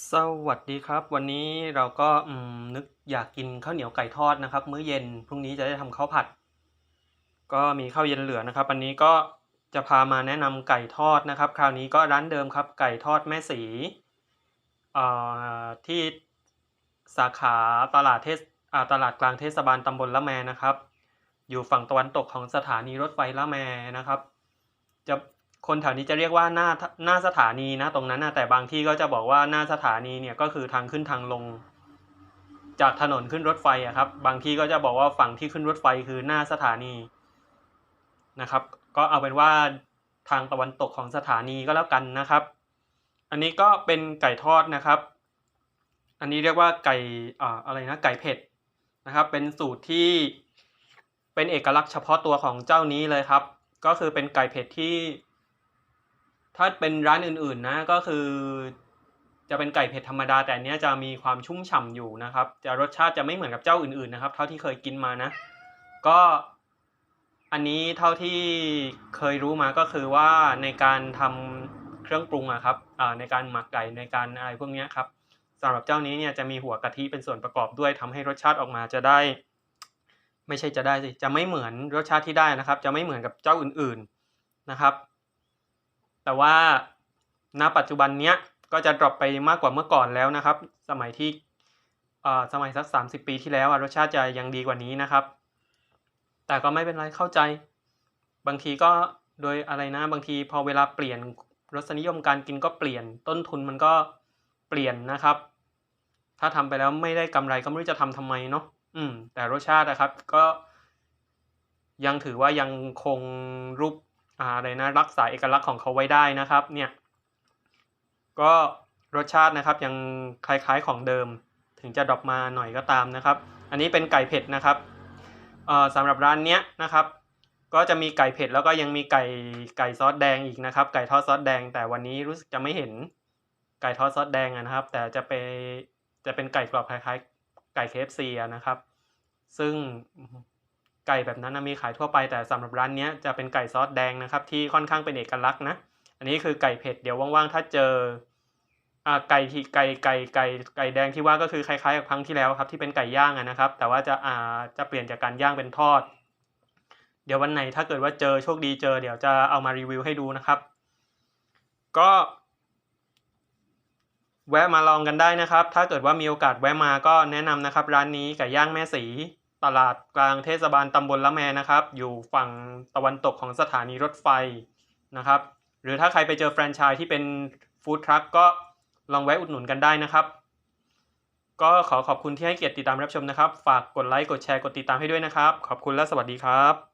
สวัสดีครับ วันนี้เราก็นึกอยากกินข้าวเหนียวไก่ทอดนะครับ มื้อเย็นพรุ่งนี้จะได้ทำข้าวผัด ก็มีข้าวเย็นเหลือนะครับวันนี้ก็จะพามาแนะนำไก่ทอดนะครับ คราวนี้ก็ร้านเดิมครับ ไก่ทอดแม่สีที่สาขาตลาดเทศตลาดกลางเทศบาลตำบลละแมนะครับ อยู่ฝั่งตะวันตกของสถานีรถไฟละแมนะครับ จะ คนแถวนี้จะเรียกว่าหน้าหน้าสถานีนะตรงนั้นนะแต่บางที่ก็จะบอกว่าหน้าสถานีเนี่ยก็คือทางขึ้นทางลง จากถนนขึ้นรถไฟอะครับ บางที่ก็จะบอกว่าฝั่งที่ขึ้นรถไฟคือหน้าสถานีนะครับ ก็เอาเป็นว่าทางตะวันตกของสถานีก็แล้วกันนะครับ อันนี้ก็เป็นไก่ทอดนะครับ อันนี้เรียกว่าไก่อ่าอะไรนะไก่เผ็ดนะครับ เป็นสูตรที่เป็นเอกลักษณ์เฉพาะตัวของเจ้านี้เลยครับ ก็คือเป็นไก่เผ็ดที่ ถ้าเป็นร้านอื่นๆนะก็คือจะเป็นไก่เผ็ดธรรมดา แต่เนี้ยจะมีความชุ่มฉ่ำอยู่นะครับ จะรสชาติจะไม่เหมือนกับเจ้าอื่นๆนะครับ เท่าที่เคยกินมานะ ก็อันนี้เท่าที่เคยรู้มาก็คือว่าในการทำเครื่องปรุงอะครับอ่าในการหมักไก่ในการอะไรพวกเนี้ยครับสำหรับเจ้านี้เนี่ยจะมีหัวกะทิเป็นส่วนประกอบด้วยทำให้รสชาติออกมาจะได้ ไม่ใช่จะได้สิจะไม่เหมือนรสชาติที่ได้นะครับ จะไม่เหมือนกับเจ้าอื่นๆนะครับ แต่ว่าณปัจจุบันเนี้ยก็จะดรอปไปมากกว่าเมื่อก่อนแล้วนะครับ สมัยที่อ่อสมัยสัก 30 ปีที่แล้วรสชาติจะยังดีกว่านี้นะครับ แต่ก็ไม่เป็นไรเข้าใจ บางทีก็โดยอะไรนะบางทีพอเวลาเปลี่ยนรสนิยมการกินก็เปลี่ยนต้นทุนมันก็เปลี่ยนนะครับ ถ้าทำไปแล้วไม่ได้กำไรก็ไม่รู้จะทำทำไมเนาะอืม แต่รสชาตินะครับก็ยังถือว่ายังคงรูป อะไรนะรักษาเอกลักษณ์ของเขาไว้ได้นะครับเนี่ยก็รสชาตินะครับยังคล้ายๆของเดิม ถึงจะดรอปมาหน่อยก็ตามนะครับ อันนี้เป็นไก่เผ็ดนะครับสำหรับร้านเนี้ยนะครับ ก็จะมีไก่เผ็ดแล้วก็ยังมีไก่ไก่ซอสแดงอีกนะครับ ไก่ทอดซอสแดง แต่วันนี้รู้สึกจะไม่เห็นไก่ทอดซอสแดงนะครับ แต่จะไปจะเป็นไก่กรอบคล้ายๆ ไก่ KFC อะนะครับ ซึ่ง ไก่แบบนั้นนะมีขายทั่วไปแต่สำหรับร้านนี้จะเป็นไก่ซอสแดงนะครับ ที่ค่อนข้างเป็นเอกลักษณ์นะ อันนี้คือไก่เผ็ดเดี๋ยวว่างๆ ถ้าเจออ่าไก่ที่ไก่ไก่ไก่ไก่แดงที่ว่าก็คือคล้ายๆกับครั้งที่แล้วครับที่เป็นไก่ย่างนะครับ แต่ว่าจะอ่าจะเปลี่ยนจากการย่างเป็นทอด เดี๋ยววันไหนถ้าเกิดว่าเจอโชคดีเจอ เดี๋ยวจะเอามารีวิวให้ดูนะครับ ก็แวะมาลองกันได้นะครับ ถ้าเกิดว่ามีโอกาสแวะมาก็แนะนำนะครับ ร้านนี้ไก่ย่างแม่สี ตลาดกลางเทศบาลตำบลละแมนะครับ อยู่ฝั่งตะวันตกของสถานีรถไฟนะครับ หรือถ้าใครไปเจอแฟรนไชส์ที่เป็นฟู้ดทรัคก็ลองแวะอุดหนุนกันได้นะครับ ก็ขอขอบคุณที่ให้เกียรติติดตามรับชมนะครับ ฝากกดไลค์กดแชร์กดติดตามให้ด้วยนะครับ ขอบคุณและสวัสดีครับ